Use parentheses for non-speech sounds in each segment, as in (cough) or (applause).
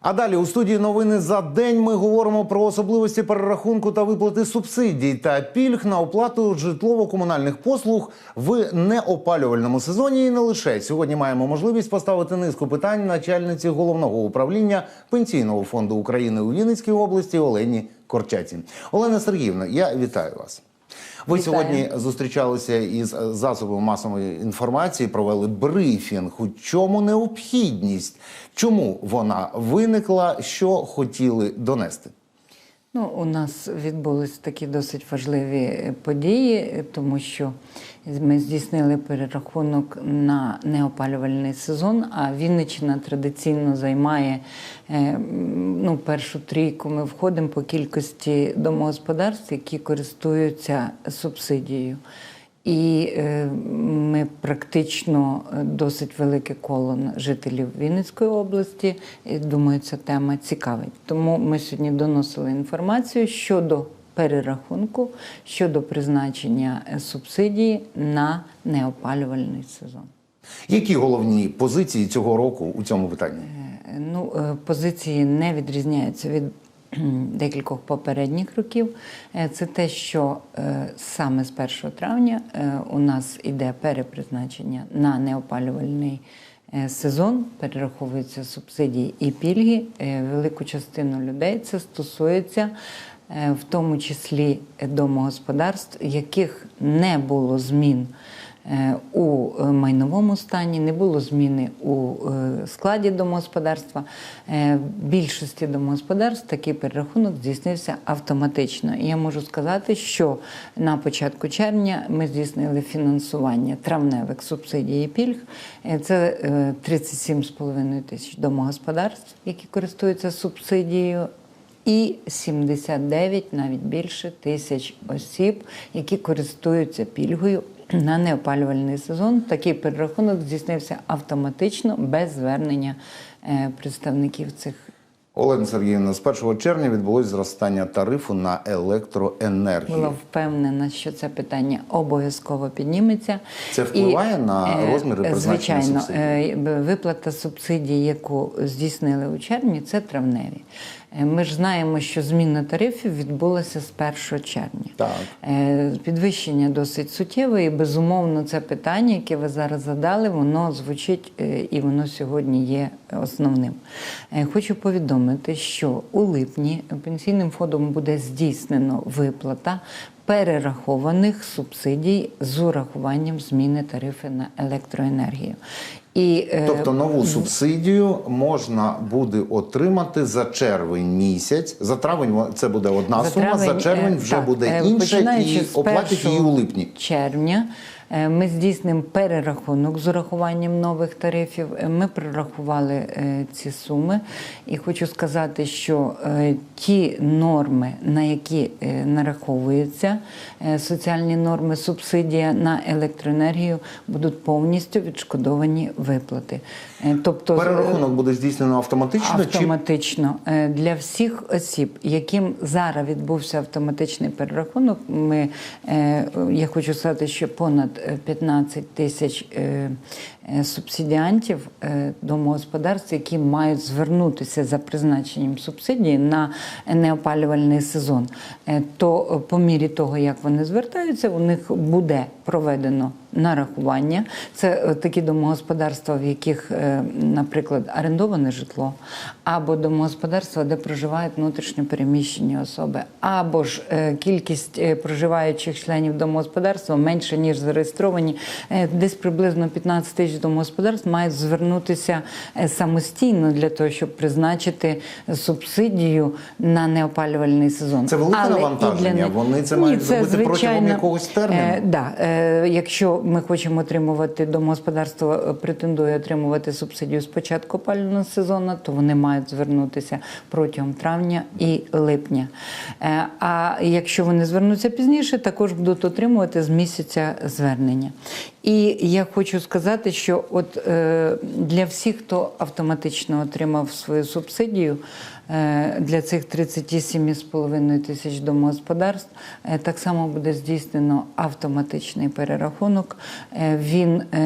А далі у студії новини за день ми говоримо про особливості перерахунку та виплати субсидій та пільг на оплату житлово-комунальних послуг в неопалювальному сезоні. І не лише сьогодні маємо можливість поставити низку питань начальниці головного управління пенсійного фонду України у Вінницькій області Олені Корчаці. Олена Сергіївна, я вітаю вас. Ви Вітаю. сьогодні зустрічалися із е, засобами масової інформації, провели брифінг. У чому необхідність? Чому вона виникла? Що хотіли донести? Ну, у нас відбулись такі досить важливі е, події, тому що ми здійснили перерахунок на неопалювальний сезон, а Вінниччина традиційно займає е, ну, першу трійку. Ми входимо по кількості домогосподарств, які користуються субсидією. І е, ми практично е, досить велике коло жителів Вінницької області. І, думаю, ця тема цікавить. Тому ми сьогодні доносили інформацію щодо перерахунку, щодо призначення е, субсидії на неопалювальний сезон. Які головні позиції цього року у цьому питанні? Ну, позиції не відрізняються від (clears throat) декількох попередніх років. Е, Це те, що е, саме з 1 травня е, у нас іде перепризначення на неопалювальний сезон, перераховуються субсидії і пільги. Велику частину людей це стосується. В тому числі домогосподарств, яких не було змін у е, майновому стані, не було зміни у е, складі домогосподарства. Е, В більшості домогосподарств такий перерахунок здійснився автоматично. І я можу сказати, що на початку червня ми здійснили фінансування травневих субсидій і пільг. Е, Це е, 37,5 тисяч домогосподарств, які користуються субсидією і 79, навіть більше тисяч осіб, які користуються пільгою на неопалювальний сезон. Такий перерахунок здійснився автоматично без звернення е, представників цих. Олена Сергіївна, з 1 червня відбулось зростання тарифу на електроенергію. Була впевнена, що це питання обов'язково підніметься. Це впливає на е, розміри призначення Звичайно, субсидій? е, виплата субсидій, яку здійснили у червні, це травневі. Е, Ми ж знаємо, що зміна тарифів відбулася з 1 червня. Так. Е, Підвищення досить суттєве, і безумовно, це питання, яке ви зараз задали, воно звучить е, і воно сьогодні є основним. Хочу повідомити, що у липні пенсійним фондом буде здійснено виплата перерахованих субсидій з урахуванням зміни тарифи на електроенергію. І, е, Тобто нову субсидію можна буде отримати за червень місяць. За травень це буде одна За сума, за червень е, вже так, буде е, інша і оплатять її у липні. червня. Ми здійснимо перерахунок з урахуванням нових тарифів. Ми прорахували ці суми, і хочу сказати, що ті норми, на які нараховуються соціальні норми, субсидія на електроенергію, будуть повністю відшкодовані виплати. Е, Тобто е, Перерахунок буде здійснено автоматично чи Автоматично Е, для всіх осіб, яким зараз відбувся автоматичний перерахунок. Ми я хочу сказати, що понад е, 15 тисяч субсидіантів домогосподарств, які мають звернутися за призначенням субсидії на неопалювальний сезон. То по мірі того, як вони звертаються, у них буде проведено нарахування. Це е, такі домогосподарства, в яких, е, наприклад, орендоване житло, або домогосподарства, де проживають внутрішньо переміщені особи, або ж е, кількість проживаючих членів домогосподарства менше ніж зареєстровані. Десь приблизно 15 тисяч домогосподарств мають звернутися самостійно для того, щоб призначити субсидію на неопалювальний сезон. Це велике навантаження? для Вони це мають зробити протягом якогось терміну? е, Да, е, якщо ми хочемо отримувати домогосподарство, е, претендує отримувати субсидію з початку опалювального сезону, то вони мають звернутися протягом травня і липня. Е, а якщо вони звернуться пізніше, також будуть отримувати з місяця звернення. І я хочу сказати, що от е, для всіх, хто автоматично отримав свою субсидію, е, для цих 37,5 тисяч домогосподарств е, так само буде здійснено автоматичний перерахунок е, він е,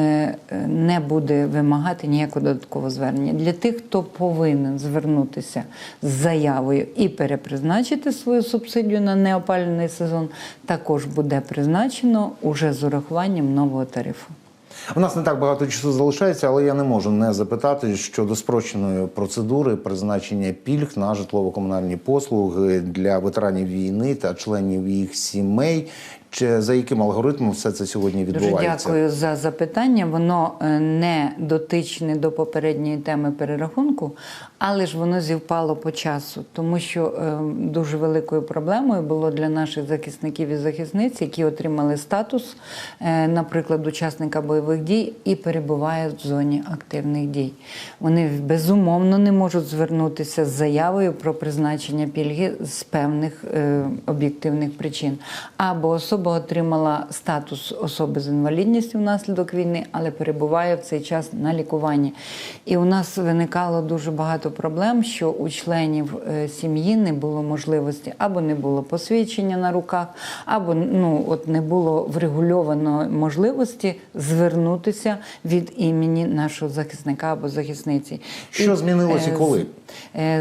е, не буде вимагати ніякого додаткового звернення. Для тих, хто повинен звернутися з заявою і перепризначити свою субсидію на неопалювальний сезон, також буде призначено уже з урахуванням нового тарифу. У нас не так багато часу залишається, але я не можу не запитати щодо спрощеної процедури призначення пільг на житлово-комунальні послуги для ветеранів війни та членів їх сімей. Чи за яким алгоритмом все це сьогодні Дуже відбувається? дякую за запитання. Воно е, не дотичне до попередньої теми перерахунку, але ж воно зівпало по часу, тому що е, дуже великою проблемою було для наших захисників і захисниць, які отримали статус, е, наприклад, учасника бойових дій і перебувають в зоні активних дій. Вони безумовно не можуть звернутися з заявою про призначення пільги з певних об'єктивних причин. Або особа отримала статус особи з інвалідністю внаслідок війни, але перебуває в цей час на лікуванні. І у нас виникало дуже багато проблем, що у членів е, сім'ї не було можливості або не було посвідчення на руках, або ну от не було врегульовано можливості звернутися від імені нашого захисника або захисниці. Що змінилось і е, коли?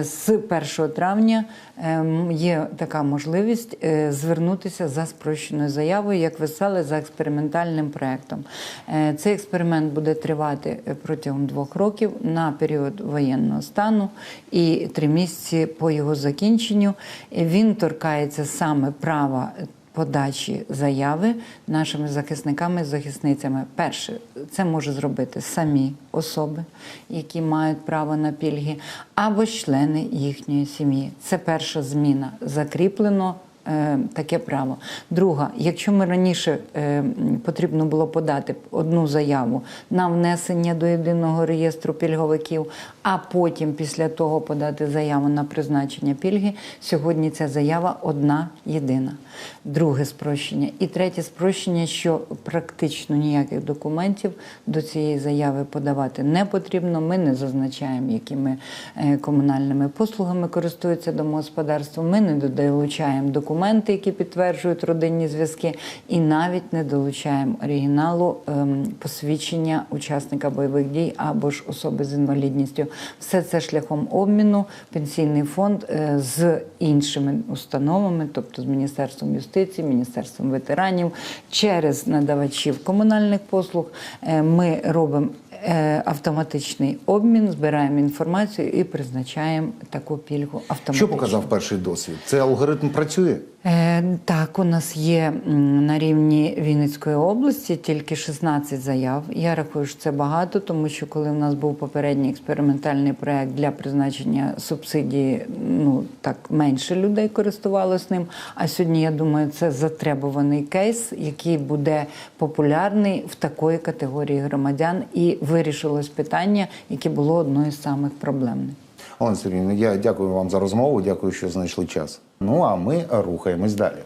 З- Е, 1 травня ем, є така можливість е, звернутися за спрощеною заявою, як ви сказали, за експериментальним проєктом. Е, Цей експеримент буде тривати протягом двох років на період воєнного стану і три місяці по його закінченню. Він торкається саме права подачі заяви нашими захисниками і захисницями. Перше, це може зробити самі особи, які мають право на пільги, або члени їхньої сім'ї. Це перша зміна. Закріплено. Е, Таке право. Друга, якщо ми раніше е, потрібно було подати одну заяву на внесення до єдиного реєстру пільговиків, а потім після того подати заяву на призначення пільги, сьогодні ця заява одна єдина. Друге спрощення. І третє спрощення, що практично ніяких документів до цієї заяви подавати не потрібно. Ми не зазначаємо, якими е, комунальними послугами користується домогосподарство. Ми не долучаємо документи, які підтверджують родинні зв'язки, і навіть не долучаємо оригіналу ем, посвідчення учасника бойових дій або ж особи з інвалідністю. Все це шляхом обміну. Пенсійний фонд е, з іншими установами, тобто з Міністерством юстиції, Міністерством ветеранів, через надавачів комунальних послуг. е, Ми робимо автоматичний обмін, збираємо інформацію і призначаємо таку пільгу автоматично. Що показав перший досвід? Цей алгоритм працює? Е, Так, у нас є на рівні Вінницької області тільки 16 заяв. Я рахую, що це багато, тому що коли в нас був попередній експериментальний проект для призначення субсидії, ну так менше людей користувалось ним. А сьогодні я думаю, це затребуваний кейс, який буде популярний в такої категорії громадян, і вирішилось питання, яке було одною з самих проблемних. Олена Сергійовна, я дякую вам за розмову. Дякую, що знайшли час. Ну а ми рухаємось далі.